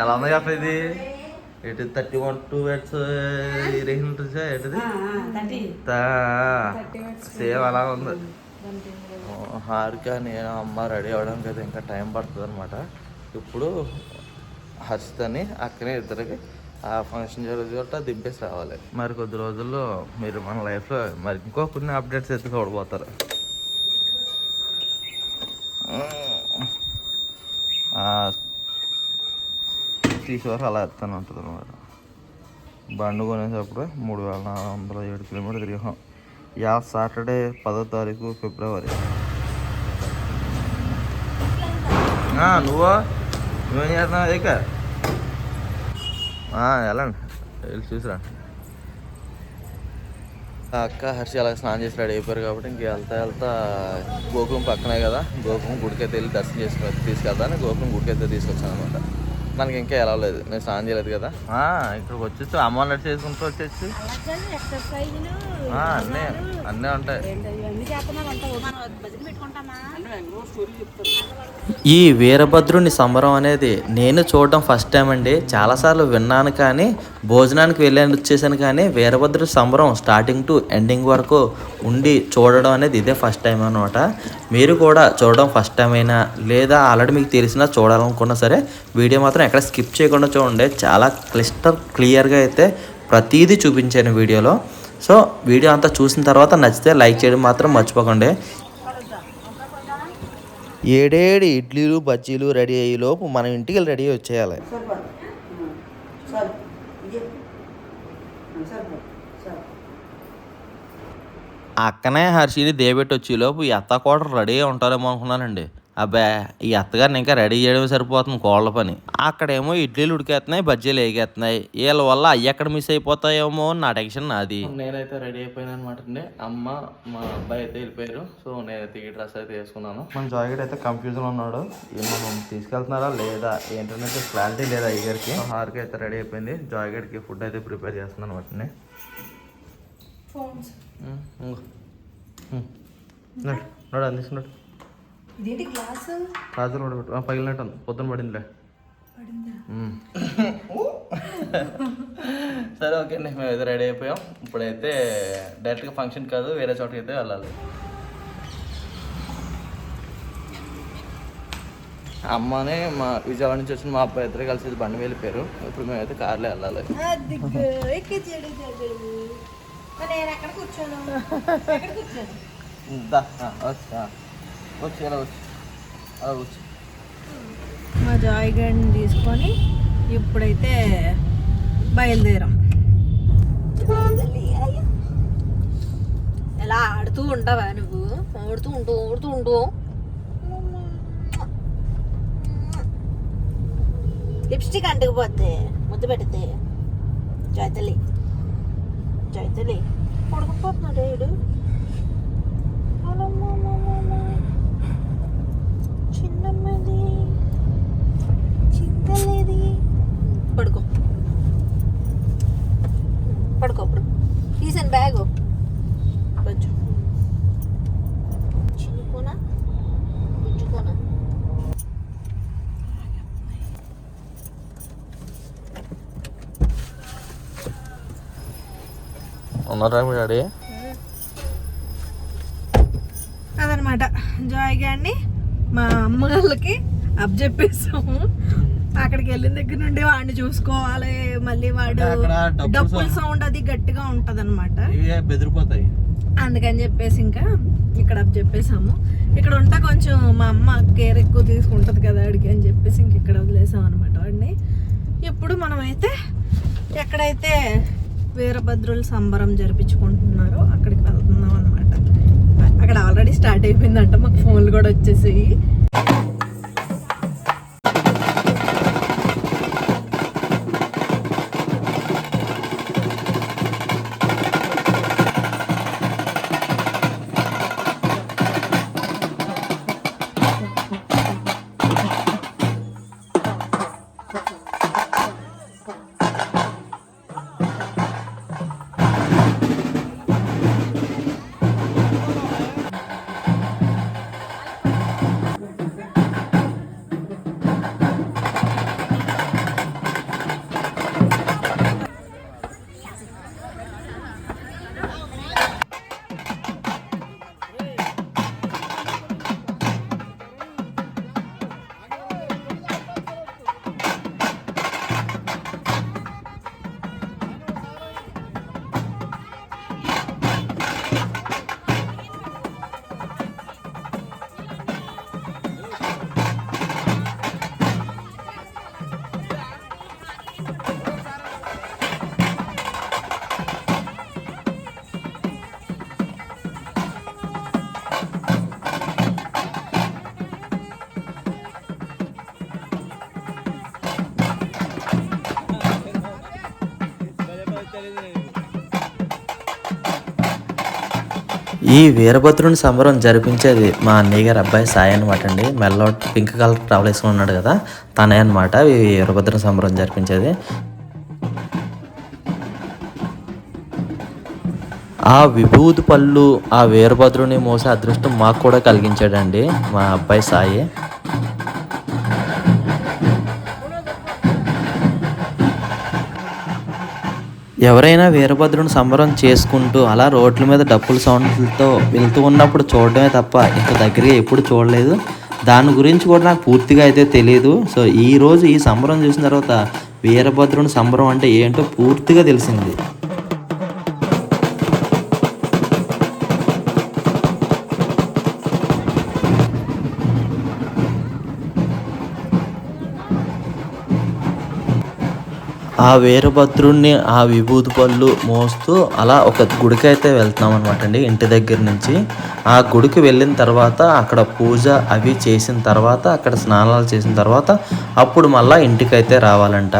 ఎలా ఉంది చెప్ప ఇది? ఎటు థర్టీ వన్ టూ వెట్స్ రేషన్ ఉంటుంది ఎటుది? సేమ్ అలా ఉంది. హారిక నేను అమ్మ రెడీ అవ్వడానికి అయితే ఇంకా టైం పడుతుంది అనమాట ఇప్పుడు హర్షితని అక్కనే ఇద్దరికి ఆ ఫంక్షన్ జరుగుతుంట దింపేసి రావాలి. మరి కొద్ది రోజుల్లో మీరు మన లైఫ్లో మరి ఇంకో కొన్ని అప్డేట్స్ అయితే చూడబోతారు. తీసేవారు అలా ఎత్తాను ఉంటుంది అనమాట బండి కొనేటప్పుడు మూడు వేల నాలుగు వందల ఏడు కిలోమీటర్ తిరిగాం. యా సాటర్డే పదో తారీఖు ఫిబ్రవరి. ఆ, నువ్వు? నువ్వేం చేస్తున్నావు ఇక వెళ్ళండి. వెళ్ళి చూసిరా. అక్క హర్షి అలా స్నానం చేసి రెడీ అయిపోయారు కాబట్టి ఇంక వెళ్తా వెళ్తా గోకులం పక్కనే కదా. గోకులం గుడికైతే వెళ్ళి దర్శనం చేసుకుని తీసుకెళ్తాను. గోకులం గుడికైతే తీసుకొచ్చాను అనమాట మనకి ఇంకా ఎలా లేదు. నేను స్నానం చేయలేదు కదా. ఆ, ఇక్కడికి వచ్చేసి అమ్మ నడిచి చేసుకుంటూ వచ్చేసి. అన్నీ అన్నీ ఉంటాయి. ఈ వీరభద్రుని సంబరం అనేది నేను చూడడం ఫస్ట్ టైం అండి. చాలాసార్లు విన్నాను కానీ భోజనానికి వెళ్ళాను వచ్చేసాను కానీ వీరభద్రుడి సంబరం స్టార్టింగ్ టు ఎండింగ్ వరకు ఉండి చూడడం అనేది ఇదే ఫస్ట్ టైం అనమాట మీరు కూడా చూడడం ఫస్ట్ టైం అయినా లేదా ఆల్రెడీ మీకు తెలిసినా చూడాలనుకున్నా సరే వీడియో మాత్రం ఎక్కడ స్కిప్ చేయకుండా చూడండి. చాలా క్లిస్టర్ క్లియర్గా అయితే ప్రతీది చూపించాను వీడియోలో. సో వీడియో అంతా చూసిన తర్వాత నచ్చితే లైక్ చేయడం మాత్రం మర్చిపోకండి. ఏడేడు ఇడ్లీలు బజ్జీలు రెడీ అయ్యే లోపు మనం ఇంటికి రెడీ వచ్చేయాలి. అక్కనే హర్షిని దేబెట్టి వచ్చే లోపు ఈ అత్త కూడా రెడీ ఉంటారేమో అనుకున్నానండి. అబ్బా ఈ అత్తగారిని ఇంకా రెడీ చేయడమే సరిపోతుంది కోళ్ళ పని. అక్కడేమో ఇడ్లీలు ఉడికేస్తున్నాయి బజ్జీలు వేగేస్తున్నాయి వీళ్ళ వల్ల అవి ఎక్కడ మిస్ అయిపోతాయేమో అని నా టెన్షన్ నాది. నేనైతే రెడీ అయిపోయాను అనమాట అండి. అమ్మ మా అబ్బాయి అయితే వెళ్ళిపోయారు. సో నేనైతే ఈ డ్రెస్ అయితే వేసుకున్నాను. మన జాయిగడ్ అయితే కన్ఫ్యూజన్ ఉన్నాడు. ఏం మనం తీసుకెళ్తున్నారా లేదా? ఏంటనేది క్లారిటీ లేదా అయ్యగారికి హార్కి అయితే రెడీ అయిపోయింది. జాయిగడ్కి ఫుడ్ అయితే ప్రిపేర్ చేస్తున్నాను అనమాట నడు అందిస్తున్నాడు. ఇదేంటి గ్లాసు? ఆ, పగిలినట్టు ఉంది పొద్దున పడిందిలే. సరే ఓకే అండి మేము అయితే రెడీ అయిపోయాం. ఇప్పుడైతే డైరెక్ట్గా ఫంక్షన్ కాదు వేరే చోటకి అయితే వెళ్ళాలి. అమ్మని మా విజయవాడ నుంచి వచ్చిన మా అబ్బాయి ఇద్దరు కలిసి బండి వెళ్ళిపోయారు. ఇప్పుడు మేమైతే కార్లో వెళ్ళాలి. కూర్చోను? వచ్చి ఎలా వచ్చి అలా వచ్చి. మా జాయ్ గడిని తీసుకొని ఇప్పుడైతే బయలుదేరాం. ఎలా ఆడుతూ ఉంటావా నువ్వు? ఆడుతూ ఉంటూ ఆడుతూ ఉంటూ. లిప్స్టిక్ అంటుకుపోద్ది ముద్దు పెడితే. జైతలి జైతలి పడుకుపోతున్నాడు ఏడు. చిన్నమ్మది. చింతలేది పడుకో. పడుకో తీసాను బ్యాగ్. కొంచెం. చిన్నుకోనా గుంజుకోనా ఉన్నారా మీ డాడీ? అదనమాట. జాయ్ గారిని మా అమ్మ వాళ్ళకి అప్ చెప్పేసాము అక్కడికి వెళ్ళిన దగ్గర నుండి వాడిని చూసుకోవాలి. మళ్ళీ వాడు డప్పుల సౌండ్ అది గట్టిగా ఉంటది ఇవి బెదిరిపోతాయి. అందుకని చెప్పేసి ఇంకా ఇక్కడ అప్ చెప్పేసాము. ఇక్కడ ఉంటా కొంచెం మా అమ్మ కేర్ ఎక్కువ తీసుకుంటది కదా వాడికి అని చెప్పేసి ఇంక ఇక్కడ వదిలేసాం అనమాట వాడిని. ఇప్పుడు మనమైతే ఎక్కడైతే వీరభద్రుల సంబరం జరిపించుకుంటున్నారో అక్కడికి అనమాట అక్కడ ఆల్రెడీ స్టార్ట్ అయిపోయిందంట మాకు ఫోన్లు కూడా వచ్చేసాయి. ఈ వీరభద్రుని సంబరం జరిపించేది మా అన్నయ్య గారు అబ్బాయి సాయి అనమాట అండి. మెల్లో పింక్ కలర్ ట్రావెల్ వేసుకుని ఉన్నాడు కదా తనే అనమాట ఈ వీరభద్రుని సంబరం జరిపించేది. ఆ విభూతి పళ్ళు ఆ వీరభద్రుని మోసే అదృష్టం మాకు కూడా కలిగించాడండి మా అబ్బాయి సాయి. ఎవరైనా వీరభద్రుని సంబరం చేసుకుంటూ అలా రోడ్ల మీద డప్పుల సౌండ్లతో వెళ్తూ ఉన్నప్పుడు చూడడమే తప్ప ఇంత దగ్గరగా ఎప్పుడు చూడలేదు. దాని గురించి కూడా నాకు పూర్తిగా అయితే తెలియదు సో ఈ రోజు ఈ సంబరం చూసిన తర్వాత వీరభద్రుని సంబరం అంటే ఏంటో పూర్తిగా తెలిసింది. ఆ వీరభద్రుణ్ణి ఆ విభూతి పళ్ళు మోస్తూ అలా ఒక గుడికి అయితే వెళ్తున్నాం అనమాట అండి ఇంటి దగ్గర నుంచి. ఆ గుడికి వెళ్ళిన తర్వాత అక్కడ పూజ అవి చేసిన తర్వాత అక్కడ స్నానాలు చేసిన తర్వాత అప్పుడు మళ్ళీ ఇంటికి అయితే రావాలంట.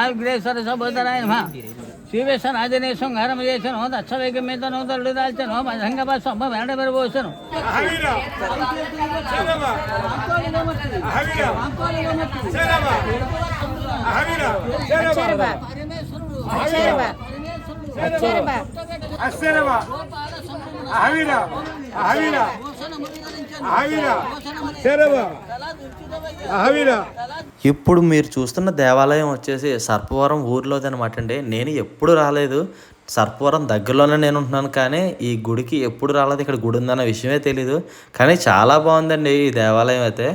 கால்குலேஸ்வர சபோதராய மா சீவேசன் ஆஞ்சநேசன் காரமதேசன் ஹோந்த அச்சவேகமேதன் ஹோந்த லுடாச்சன் ஹோம் அசங்கபா சொம்ப வேண்ட பெற போசன் சேரவா ఇప్పుడు మీరు చూస్తున్న దేవాలయం వచ్చేసి సర్పవరం ఊర్లోది అనమాట అండి. నేను ఎప్పుడు రాలేదు. సర్పవరం దగ్గరలోనే నేను ఉంటున్నాను కానీ ఈ గుడికి ఎప్పుడు రాలేదు. ఇక్కడ గుడి ఉందన్న విషయమే తెలీదు. కానీ చాలా బాగుందండి ఈ దేవాలయం అయితే.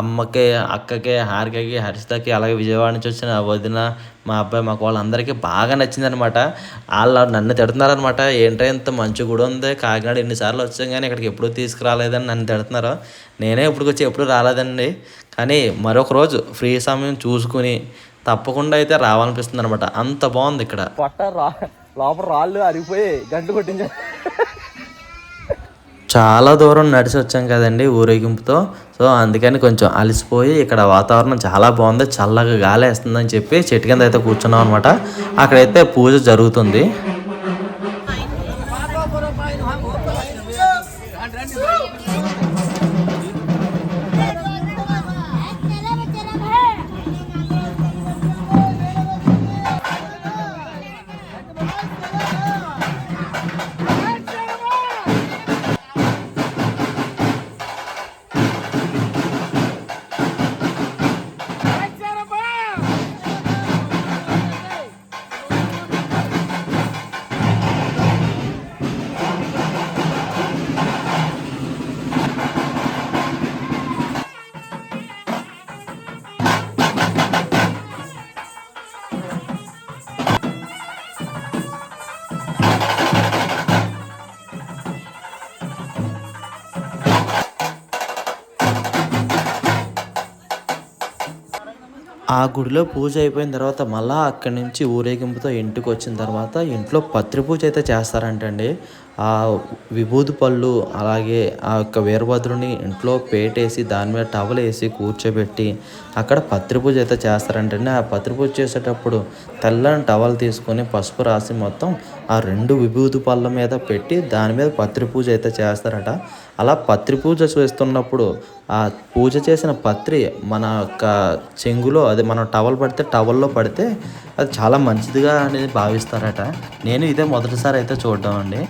అమ్మకి అక్కకి హారికకి హర్షితకి అలాగే విజయవాడ నుంచి వచ్చిన వదిన మా అబ్బాయి మాకు వాళ్ళందరికీ బాగా నచ్చిందనమాట వాళ్ళు నన్ను తిడుతున్నారనమాట ఏంటో ఇంత మంచి గుడి ఉంది? కాకినాడ ఎన్నిసార్లు వచ్చాం కానీ ఇక్కడికి ఎప్పుడూ తీసుకురాలేదని నన్ను తిడుతున్నారు. నేనే ఇప్పటికి వచ్చి ఎప్పుడు రాలేదండి. కానీ మరొక రోజు ఫ్రీ సమయం చూసుకుని తప్పకుండా అయితే రావాలనిపిస్తుంది అనమాట అంత బాగుంది ఇక్కడ. రా లోపల రాళ్ళు అరిగిపోయి గంట కొట్టించా చాలా దూరం నడిచి వచ్చాం కదండి ఊరేగింపుతో. సో అందుకని కొంచెం అలసిపోయి ఇక్కడ వాతావరణం చాలా బాగుంది. చల్లగా గాలి వేస్తుందని చెప్పి చెట్టు కింద అయితే కూర్చున్నాం అనమాట అక్కడైతే పూజ జరుగుతుంది. ఆ గుడిలో పూజ అయిపోయిన తర్వాత మళ్ళీ అక్కడి నుంచి ఊరేగింపుతో ఇంటికి వచ్చిన తర్వాత ఇంట్లో పత్రి పూజ అయితే చేస్తారంటండి. ఆ విభూది పళ్ళు అలాగే ఆ యొక్క వీరభద్రుని ఇంట్లో పేటేసి దాని మీద టవల్ వేసి కూర్చోబెట్టి అక్కడ పత్రి పూజ అయితే చేస్తారంటండి. ఆ పత్రిపూజ చేసేటప్పుడు తెల్లని టవల్ తీసుకొని పసుపు రాసి మొత్తం ఆ రెండు విభూతి పళ్ళ మీద పెట్టి దాని మీద పత్రి పూజ అయితే చేస్తారట. అలా పత్రి పూజ చేస్తున్నప్పుడు ఆ పూజ చేసిన పత్రి మన యొక్క చెంగులో అది మనం టవల్ పడితే టవల్లో పడితే అది చాలా మంచిదిగా అనేది భావిస్తారట. నేను ఇదే మొదటిసారి అయితే చూడడం అండి.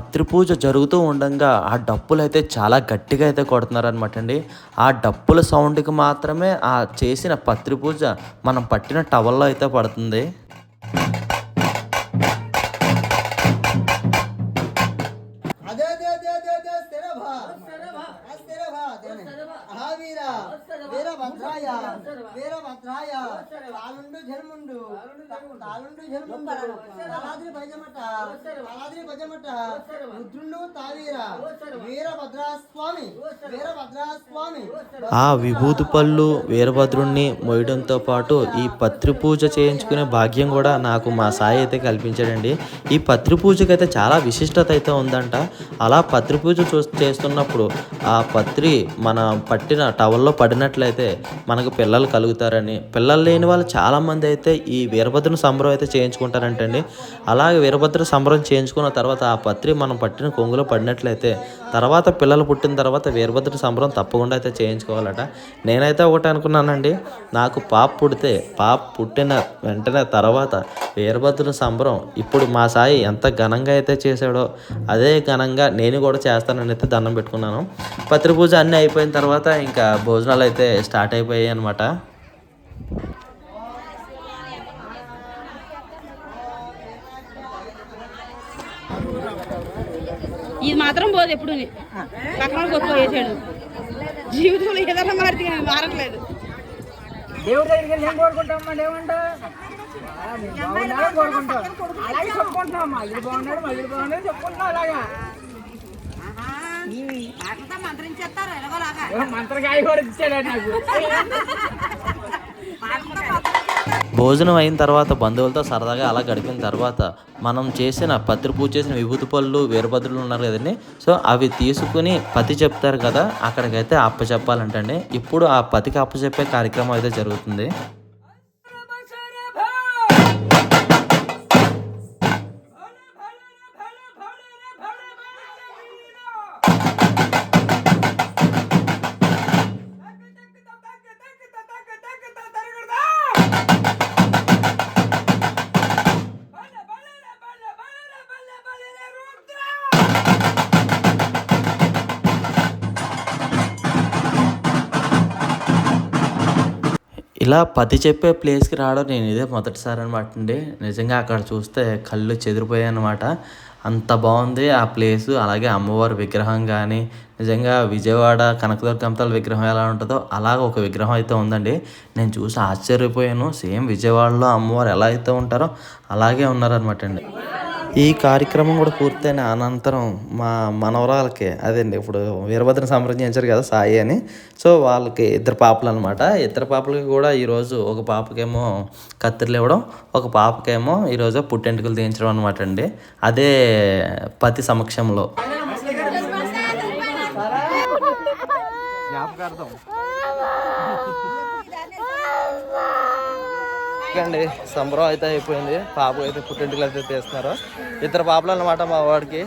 పత్రి పూజ జరుగుతూ ఉండగా ఆ డప్పులు అయితే చాలా గట్టిగా అయితే కొడుతున్నారనమాట అండి. ఆ డప్పుల సౌండ్కి మాత్రమే ఆ చేసిన పత్రి పూజ మనం పట్టిన టవల్లో అయితే పడుతుంది. వీరభద్రాయ. వీరభద్రాయ తాలుండు జన్ముండు తాలుండు జన్ముండు భజమట. భజమట. రుద్రుండు తావీర ఆ విభూతి పళ్ళు వీరభద్రుణ్ణి మోయడంతో పాటు ఈ పత్రి పూజ చేయించుకునే భాగ్యం కూడా నాకు మా సాయి అయితే కల్పించాడండి. ఈ పత్రి పూజకి అయితే చాలా విశిష్టత అయితే ఉందంట. అలా పత్రి పూజ చూ చేస్తున్నప్పుడు ఆ పత్రి మన పట్టిన టవల్లో పడినట్లయితే మనకు పిల్లలు కలుగుతారని. పిల్లలు లేని వాళ్ళు చాలామంది అయితే ఈ వీరభద్రుని సంబరం అయితే చేయించుకుంటారంటండి. అలాగే వీరభద్ర సంబరం చేయించుకున్న తర్వాత ఆ పత్రి మనం పట్టిన కొంగులో పడినట్లయితే తర్వాత పిల్లలు పుట్టిన తర్వాత వీరభద్ర సంబరం తప్పకుండా అయితే చేయించుకోవాలట. నేనైతే ఒకటి అనుకున్నానండి నాకు పాప పుడితే పాప పుట్టిన వెంటనే తర్వాత వీరభద్రుని సంబరం ఇప్పుడు మా సాయి ఎంత ఘనంగా అయితే చేశాడో అదే ఘనంగా నేను కూడా చేస్తానని అయితే దండం పెట్టుకున్నాను. పత్రి పూజ అన్నీ అయిపోయిన తర్వాత ఇంకా భోజనాలు అయితే స్టార్ట్ అయిపోయి అయిపోయాయి అనమాట ఇది మాత్రం పోదు ఎప్పుడు. పక్కన కొత్త వేసాడు జీవితంలో ఏదైనా మారితే మారట్లేదు. దేవుడి దగ్గరికి వెళ్ళి ఏం కోరుకుంటామమ్మా ఏమంటా కోరుకుంటాం. అలాగే చెప్పుకుంటున్నామమ్మా ఇది బాగున్నాడు మళ్ళీ బాగున్నాడు చెప్పుకుంటున్నాం అలాగా ఏమో మంత్రకాయ కూడా ఇచ్చాడు నాకు భోజనం అయిన తర్వాత బంధువులతో సరదాగా అలా గడిపిన తర్వాత మనం చేసిన పత్రి పూజ చేసిన విభూతి పళ్ళు వీరభద్రులు ఉన్నారు కదండి. సో అవి తీసుకుని పతి చెప్తారు కదా అక్కడికైతే అప్పచెప్పాలంటండి. ఇప్పుడు ఆ పతికి అప్పచెప్పే కార్యక్రమం అయితే జరుగుతుంది. ఇలా పతి చెప్పే ప్లేస్కి రావడం నేను ఇదే మొదటిసారి అనమాట అండి నిజంగా అక్కడ చూస్తే కళ్ళు చెదిరిపోయాయి అనమాట అంత బాగుంది ఆ ప్లేసు. అలాగే అమ్మవారి విగ్రహం కానీ నిజంగా విజయవాడ కనకదుర్గంతల విగ్రహం ఎలా ఉంటుందో అలాగ ఒక విగ్రహం అయితే ఉందండి. నేను చూసి ఆశ్చర్యపోయాను. సేమ్ విజయవాడలో అమ్మవారు ఎలా అయితే ఉంటారో అలాగే ఉన్నారనమాట అండి ఈ కార్యక్రమం కూడా పూర్తయిన అనంతరం మా మనవరాలకి అదండి ఇప్పుడు వీరభద్రం సంప్రదించారు కదా సాయి అని. సో వాళ్ళకి ఇద్దరు పాపలు అనమాట ఇద్దరు పాపలకి కూడా ఈరోజు ఒక పాపకేమో కత్తిరలు ఇవ్వడం ఒక పాపకేమో ఈరోజు పుట్టెంటుకలు తీయించడం అనమాట అండి. అదే పతి సమక్షంలో. జ్ఞాపకార్థం. అండి సంబరం అయితే అయిపోయింది. పాప అయితే పుట్టింటికలు అయితే తీస్తున్నారు. ఇద్దరు పాపలు అన్నమాట మా వాడికి.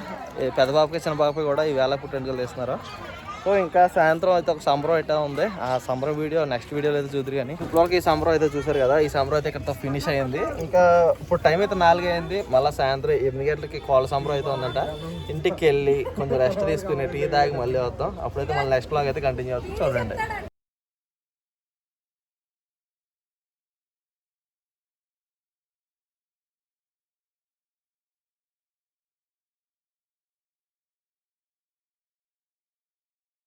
పెద్ద పాపకి చిన్న పాపకి కూడా ఈవేళ పుట్టింటికలు తీస్తున్నారు. సో ఇంకా సాయంత్రం అయితే ఒక సంబరం అయితే ఉంది. ఆ సంబరం వీడియో నెక్స్ట్ వీడియోలో అయితే చూద్దరు కానీ. ఇప్పటివరకు ఈ సంబరం అయితే చూసారు కదా ఈ సంబరం అయితే ఇక్కడతో ఫినిష్ అయ్యింది ఇంకా ఇప్పుడు టైం అయితే నాలుగు అయింది. మళ్ళీ సాయంత్రం ఎనిమిది గంటలకి కోళ్ళ సంబరం అయితే ఉందంట. ఇంటికి వెళ్ళి కొంచెం రెస్ట్ తీసుకుని టీ తాగి మళ్ళీ వద్దాం. అప్పుడైతే మళ్ళీ నెక్స్ట్ బ్లాగ్ అయితే కంటిన్యూ అవుతుంది. చూడండి.